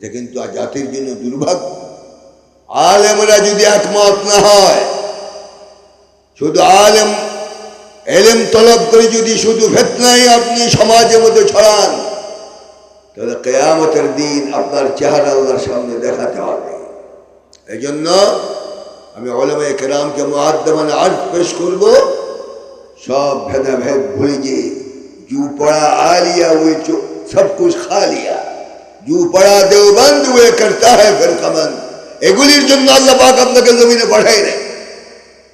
এটা কিন্তু জাতির জন্য দুর্ভাগ্য। আলেমরা যদি একমত না হয়, শুধু আলেম, এলেম তলব করে যদি শুধু ভেতনাই আপনি সমাজের মধ্যে ছড়ান, তাহলে কেয়ামতের দিন আপনার চেহারা আল্লাহর সামনে দেখাতে হবে। এই জন্য আমি অলমে কেরামকে মহাদ্দমানে আর্ট পেশ করব, সব ভেদাভেদ ভুলে যে জু পড়া আলিয়া ওই সব কুছ খা লিয়া জুপাড়া দেওবন্দ হয়ে করতা হ্যাঁ ফেরকাবন্দ এগুলির জন্য আল্লাহ পাক আপনাকে জমিনে পাঠাই নাই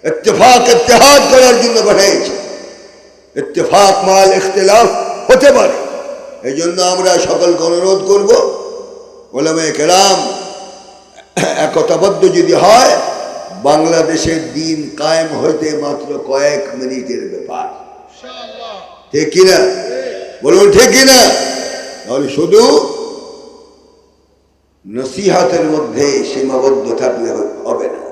ইত্তেফাক ইত্তেহাদ করার জন্য পাঠাইছে ইত্তেফাক মাল ইখতলাফ হতে পারে এই জন্য আমরা সকলকে অনুরোধ করব ওলামে কেরাম একতাবদ্ধ যদি হয় বাংলাদেশের দিন কায়েম হইতে মাত্র কয়েক মিনিটের ব্যাপার ঠিক কিনা বলুন ঠিক কিনা তাহলে শুধু নসিহাতের মধ্যে সীমাবদ্ধ থাকলে হবে না।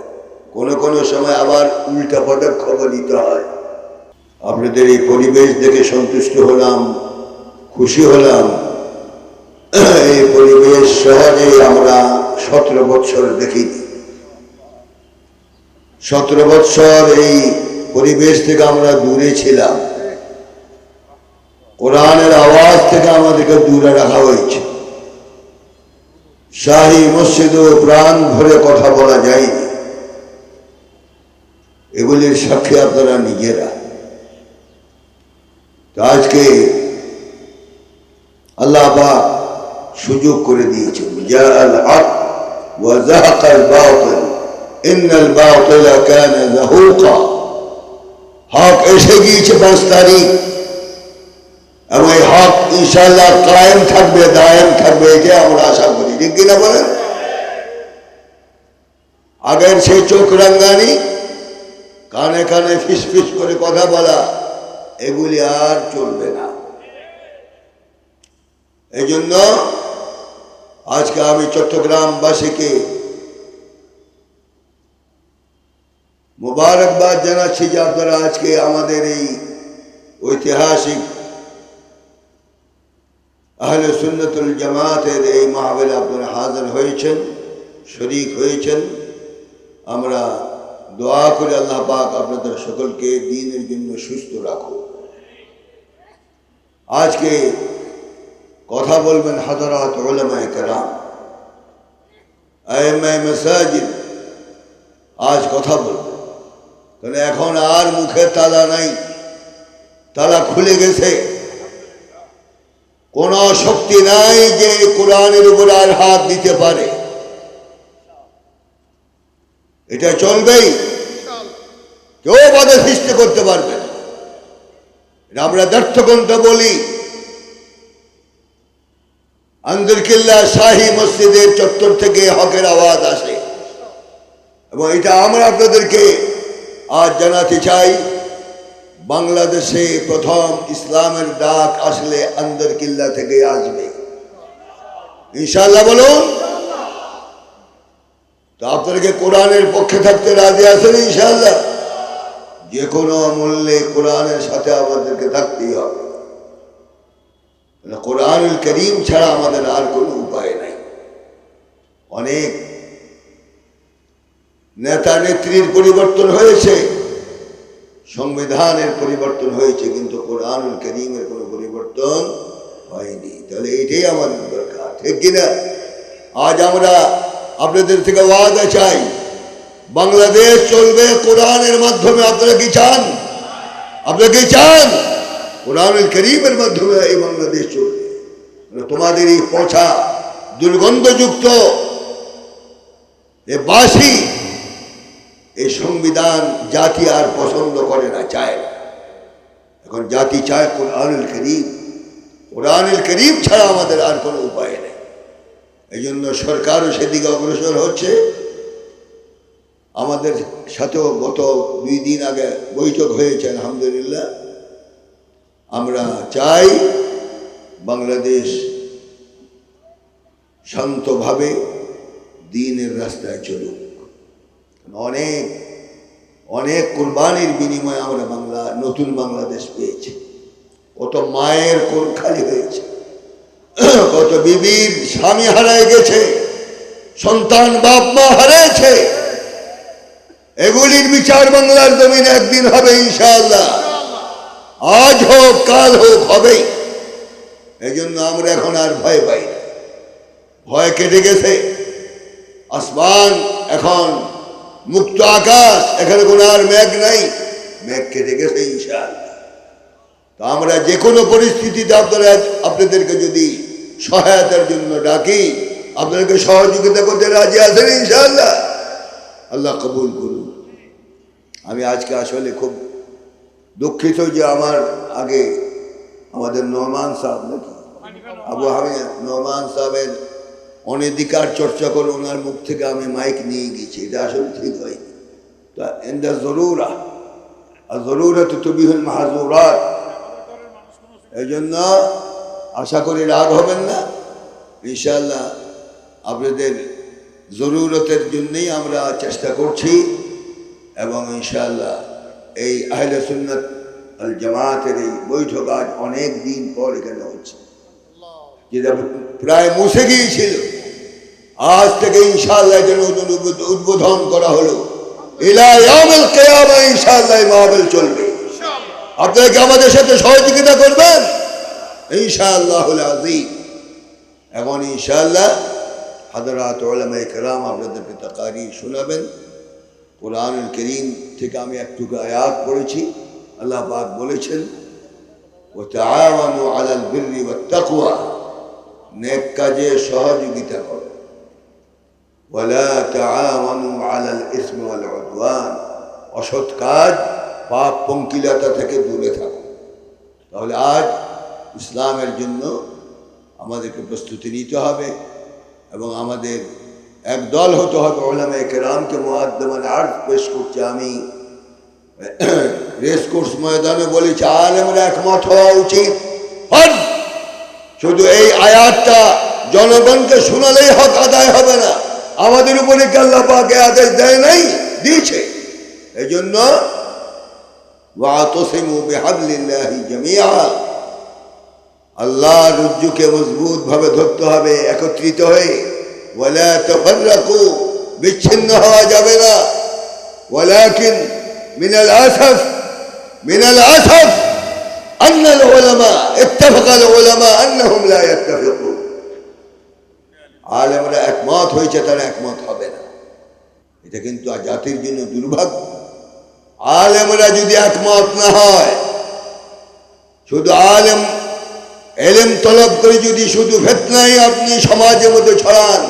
কোনো কোনো সময় আবার উল্টা পদক্ষেপ নিতে হয়। আপনাদের এই পরিবেশ দেখে সন্তুষ্ট হলাম, খুশি হলাম। এই পরিবেশ সহজে আমরা সতেরো বৎসর দেখিনি। সতেরো বৎসর এই পরিবেশ থেকে আমরা দূরে ছিলাম। কোরআনের আওয়াজ থেকে আমাদেরকে দূরে রাখা হয়েছে। শাহী মসজিদও প্রাণ ভরে কথা বলা যায়নি এগুলির সাক্ষী আপনারা নিজেরা। আজকে আল্লাহ পাক সুযোগ করে দিয়েছেন। হক এসে গিয়েছে পাঁচ তারিখ। এবং এই হক ইনশাল্লাহ কায়েম থাকবে, দায়েম থাকবে এটা আমরা আশা করি। ঠিক কিনা বলেন? আগের সেই চোখ রাঙ্গানি, কানে কানে ফিস ফিস করে কথা বলা, এগুলি আর চলবে না। এই জন্য আজকে আমি চট্টগ্রামবাসীকে মোবারকবাদ জানাচ্ছি যে আপনারা আজকে আমাদের এই ঐতিহাসিক আহলে সুন্নতুল জামাতের এই মাহবিলে আপনারা হাজির হয়েছেন, শরিক হয়েছেন। আমরা দোয়া করে আল্লাহ পাক আপনাদের সকলকে দিনের জন্য সুস্থ রাখো আজকে কথা বলবেন হাজারাত ওলামায় কেরাম। আইমায় মাসাজিদ, আজ কথা বলবেন কারণ এখন আর মুখে তালা নাই, তালা খুলে গেছে। কোন শক্তি নাই যে কোরআনের উপর আর হাত দিতে পারে। এটা চলবেই। কেউ বাধা সৃষ্টি করতে পারবে আমরা ব্যর্থগ্রন্থ বলি। আন্দরকিল্লা শাহী মসজিদের চত্বর থেকে হকের আওয়াজ আসে। এবং এটা আমরা আপনাদেরকে আজ জানাতে চাই। বাংলাদেশে প্রথম ইসলামের ডাক আসলে আন্দর কিল্লা থেকে আসবে। ইনশাল্লাহ বলুন। তো আপনাদেরকে কোরআনের পক্ষে থাকতে রাজি আছেন ইনশাল্লাহ যে কোনো মূল্যে কোরআনের সাথে আমাদেরকে থাকতেই হবে। কোরআনুল করিম ছাড়া আমাদের আর কোনো উপায় নাই। অনেক নেতা নেত্রীর পরিবর্তন হয়েছে। সংবিধানের পরিবর্তন হয়েছে, কিন্তু কোরআনুল করিমের কোনো পরিবর্তন হয়নি। তাহলে এটাই আমাদের দরকার, ঠিক কিনা? আজ আমরা আপনাদের থেকে ওয়াদা চাই, বাংলাদেশ চলবে কোরআনের মাধ্যমে। আপনারা কি চান? আপনারা কি চান? কোরআনুল করিমের মাধ্যমে এই বাংলাদেশ চলবে। তোমাদের এই পচা দুর্গন্ধযুক্ত এ বাসি সংবিধান জাতি আর পছন্দ করে না, চায় না। এখন জাতি চায় কোরআনুল করিম। কোরআনুল করিম ছাড়া আমাদের আর কোনো উপায় নেই। এই জন্য সরকারও সেদিকে অগ্রসর হচ্ছে। আমাদের সাথেও গত দুই দিন আগে বৈঠক হয়েছে, আলহামদুলিল্লাহ। আমরা চাই বাংলাদেশ শান্তভাবে দিনের রাস্তায় চলুক। অনেক অনেক কোরবানির বিনিময়ে আমরা বাংলা, নতুন বাংলাদেশ পেয়েছি। কত মায়ের কোল খালি হয়েছে। কত বিবির স্বামী হারায় গেছে। সন্তান বাপ মা হারিয়েছে এগুলির বিচার বাংলার জমিনে একদিন হবে ইনশাআল্লাহ। আজ হোক, কাল হোক, হবেই। এই জন্য আমরা এখন আর ভয় পাই ভয় কেটে গেছে। আসমান এখন মুক্ত আকাশ, এখানে কোনো আর মেঘ নাই। মেঘ কেটে গেছে ইনশাআল্লাহ। তো আমরা যে কোনো পরিস্থিতিতে আপনারা, আপনাদেরকে যদি সহায়তার জন্য ডাকি, আপনাদেরকে সহযোগিতা করতে রাজি আছেন ইনশাআল্লাহ? আল্লাহ কবুল করুন। আমি আজকে আসলে খুব দুঃখিত যে আমার আগে আমাদের নমান সাহেব নাকি? আবু হামিদ নমান সাহেবের অনধিকার চর্চা করে ওনার মুখ থেকে আমি মাইক নিয়ে গেছি। এটা আসলে ঠিক হয়নি। তা এন্দা জরুরা, আর জরুরা তো তবিহুল মাহাজুরাত। এই জন্য আশা করি রাগ হবেন না। ইনশাল্লাহ আপনাদের জরুরতের জন্যই আমরা চেষ্টা করছি এবং ইনশাল্লাহ এই আহলে সুন্নত আল জামাতের এই বৈঠক আজ অনেক দিন পর এখানে হচ্ছে। যেটা প্রায় মুছে গিয়েছিল। আজ থেকে ইনশাল্লাহ এটা নতুন উদ্বোধন করা হলো। ইলা ইয়াউমিল কিয়ামা ইনশাআল্লাহ এই মাহফিল চলবে। আপনারা কি আমাদের সাথে সহযোগিতা করবেন? ইনশাআল্লাহ আজিম এখন ইনশাআল্লাহ হাজরাত ওলামাই কেরাম আপনাদেরকে তাকারি শোনাবেন। কোরআনুল করিম থেকে আমি একটু আয়াত পড়েছি। আল্লাহ পাক বলেছেন আলাল বিররি ওয়াত তাকওয়া। নেক কাজে সহযোগিতা করো। ওয়ালা তাআওয়ানু আলাল ইসমি ওয়াল অসৎ কাজ পাপ পঙ্কিলতা থেকে দূরে থাকো। তাহলে আজ ইসলামের জন্য আমাদেরকে প্রস্তুতি নিতে হবে এবং আমাদের এক দল হতে হবে ওলামা কেরামকে মোয়াদ্দমান আর্ট পেশ করছে আমি। রেস কোর্স ময়দানে বলেছি আলেমরা একমত হওয়া উচিত। শুধু এই আয়াতটা জনগণকে শোনালেই হক, আদায় হবে না। আমাদের উপরে কি আল্লাহ পাকে আদেশ দেয় নাই দিয়েছে এই জন্য ওয়াতসিমু বিহাবলিল্লাহি জামিআ আল্লাহ রুজ্জুকে মজবুত ভাবে ধরতে হবে একত্রিত হয়ে ওয়ালা তাফাররাকু বিচ্ছিন্ন হওয়া যাবে না ওয়ালাকিন মিনাল আসফ মিনাল আসফ أن العلماء اتفق العلماء أنهم لا يتفقون আলেমরা একমত হয়েছে, তারা একমত হবে না। এটা কিন্তু জাতির জন্য দুর্ভাগ্য। আলেমরা যদি একমত না হয়, শুধু আলেম, এলেম তলব করে যদি শুধু ফেতনাই আপনি সমাজের মধ্যে ছড়ান,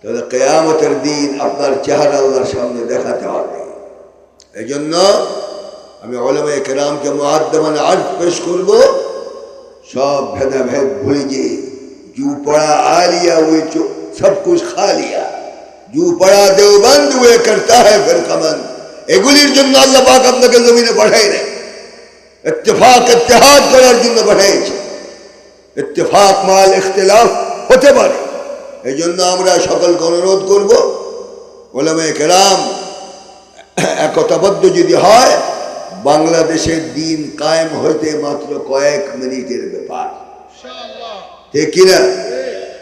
তাহলে কেয়ামতের দিন আপনার চেহারা আল্লাহর সামনে দেখাতে হবে। এই জন্য আমি ওলামে কেরামকে মহাদ্দমান আর্ট পেশ করব, সব ভেদাভেদ ভুলে গিয়ে जू पड़ा आ लिया वो जो सब कुछ खा लिया जू पड़ा देवबंद हुए करता है फिर कमन এগুলির জন্য আল্লাহ পাক আপনাকে জমিনে পাঠাই নেই ইত্তেফাক ইত্তেহাদ করার জন্য পাঠাইছে ইত্তেফাক মাল ইখতিলাফ হতে পারে এই জন্য আমরা সকলকে অনুরোধ করব ওলামে কেরাম একতাবদ্ধ যদি হয় বাংলাদেশের দিন কায়েম হইতে মাত্র কয়েক মিনিটের ব্যাপার ঠিক কিনা?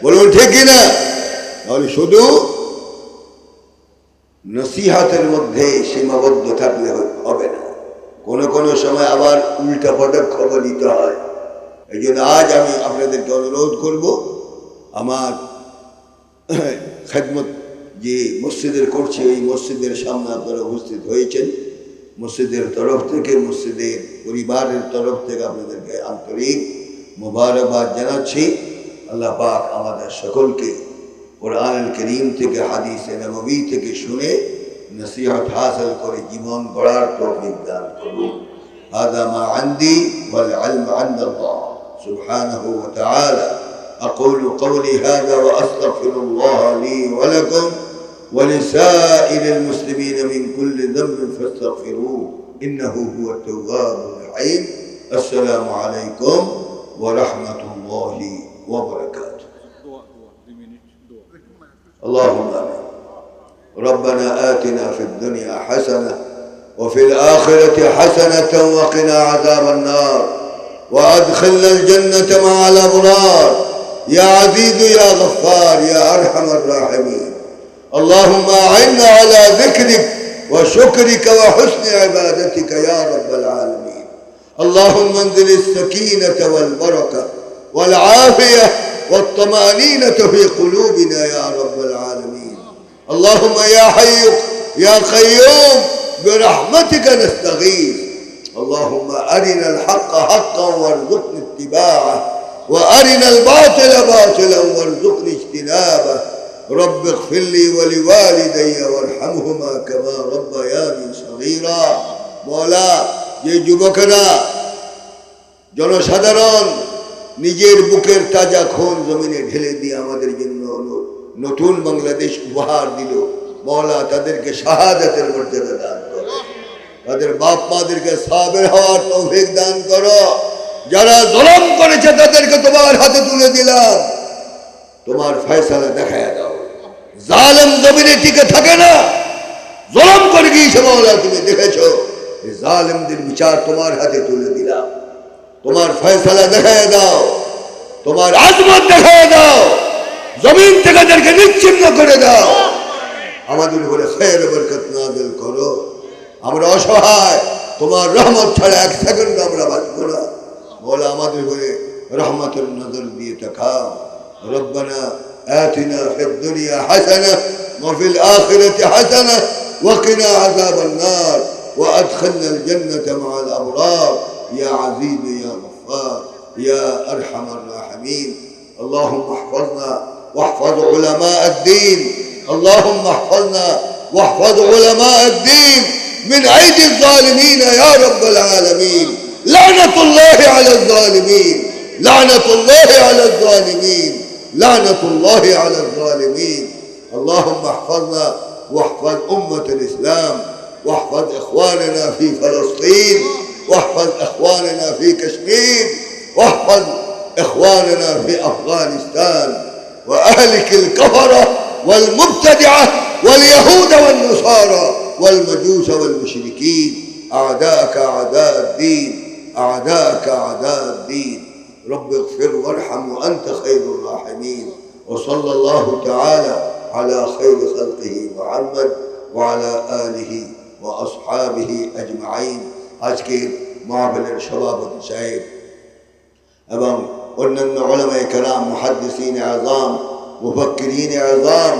বলুন ঠিক কিনা? তাহলে শুধু নসিহাতের মধ্যে সীমাবদ্ধ থাকলে হবে না। কোনো কোনো সময় আবার উল্টা পদক্ষেপ নিতে হয়। এই জন্য আজ আমি আপনাদেরকে অনুরোধ করব, আমার খেদমত যে মসজিদের করছে এই মসজিদের সামনে আপনারা উপস্থিত হয়েছেন, মসজিদের তরফ থেকে, মসজিদের পরিবারের তরফ থেকে আপনাদেরকে আন্তরিক মোবারকবাদ জানাচ্ছি আল্লাহ পাক আমাদের সকলকে কোরআন করিম থেকে হাদিসে নবী থেকে শুনে নসিহত হাসিল করে জীবন গড়ার তৌফিক দান করুন هذا ما عندي والعلم عند الله سبحانه وتعالى أقول قولي هذا وأستغفر الله لي ولكم ولسائر المسلمين من كل ذنب فاستغفروه إنه هو التواب الرحيم السلام عليكم ورحمة الله وبركاته. اللهم آمين. ربنا آتنا في الدنيا حسنة وفي الآخرة حسنة وقنا عذاب النار. وأدخلنا الجنة مع الأبرار. يا عزيز يا غفار يا أرحم الراحمين. اللهم أعنا على ذكرك وشكرك وحسن عبادتك يا رب العالمين. اللهم انزل السكينة والبركة والعافية والطمأنينة في قلوبنا يا رب العالمين. اللهم يا حي يا قيوم برحمتك نستغيث. اللهم أرنا الحق حقا وارزقنا اتباعه وأرنا الباطل باطلا وارزقنا اجتنابه. رب اغفر لي ولوالدي وارحمهما كما ربياني صغيرا. مولا যে যুবকেরা, জনসাধারণ নিজের বুকের তাজা খুন জমিনে ঢেলে দিয়ে আমাদের জন্য নতুন বাংলাদেশ উপহার দিল। মৌলা তাদেরকে শাহাদাতের মর্যাদা দান করো। তাদের বাপ মাদেরকে সাবের হওয়ার তৌফিক দান করো। যারা জলম করেছে, তাদেরকে তোমার হাতে তুলে দিলাম। তোমার ফয়সালা দেখায় দাও। জালেম জমিনে টিকে থাকে না। জলম করে গিয়েছে মাওলা, তুমি দেখেছ? এই জালেমদের বিচার তোমার হাতে তুলে দিলাম তোমার ফয়সালা দেখায় দাও তোমার আজমত দেখায় দাও জমিন থেকে তাদেরকে নিচ্ছিন্ন করে দাও আমাদের উপরে খের বরকত নাজেল করো আমরা অসহায় তোমার রহমত ছাড়া এক সেকেন্ড আমরা বাঁচব না বলে আমাদের উপরে রহমতের নজর দিয়ে তাকাও ربنا آتنا في الدنيا حسنة وفي الآخرة حسنة وقنا عذاب النار وأدخلنا الجنة مع الأبرار. يا عزيز يا غفار يا أرحم الراحمين. اللهم احفظنا واحفظ علماء الدين. اللهم احفظنا واحفظ علماء الدين. من أيدي الظالمين يا رب العالمين. لعنة الله على الظالمين. لعنة الله على الظالمين. لعنة الله على الظالمين. اللهم احفظنا واحفظ أمة الإسلام. واحفظ إخواننا في فلسطين واحفظ إخواننا في كشمير واحفظ إخواننا في أفغانستان. وأهلك الكفرة والمبتدعة واليهود والنصارى والمجوس والمشركين. أعداءك أعداء الدين أعداءك أعداء الدين. رب اغفر وارحم وأنت خير الراحمين. وصلى الله تعالى على خير خلقه محمد وعلى آله ও আসহাবিহি আজমাইন। আজকের মাহফিলের সভাপতি সাহেব এবং অন্যান্য ওলামায় কেরাম, মহাদ্দিসিন আজাম, মুফাক্কিরিন আজাম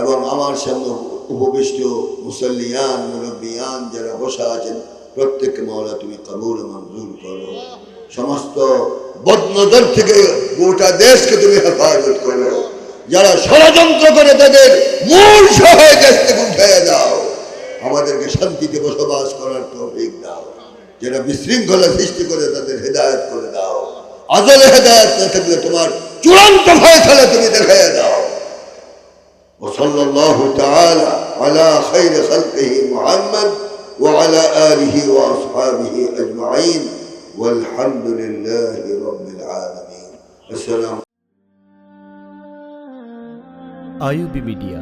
এবং আমার সামনে উপবিষ্ট মুসল্লিয়ান, মুরব্বিয়ান যারা বসা আছেন, প্রত্যেককে মাওলা তুমি কবুল মঞ্জুর করো। সমস্ত বদনজর থেকে গোটা দেশকে তুমি হেফাজত করো। যারা ষড়যন্ত্র করে তাদের মূল সহায় দেশ থেকে উঠে আমাদেরকে শান্তিতে বসবাস করার তৌফিক দাও যারা বিশৃঙ্খলা সৃষ্টি করে তাদের হেদায়ত করে দাও আজলে হেদায়ত না থাকলে তোমার চূড়ান্ত ফয়সালা তুমি দেখাইয়া দাও وصلى الله تعالى على خير خلقه محمد وعلى آله وأصحابه أجمعين والحمد لله رب العالمين السلام আইউবি মিডিয়া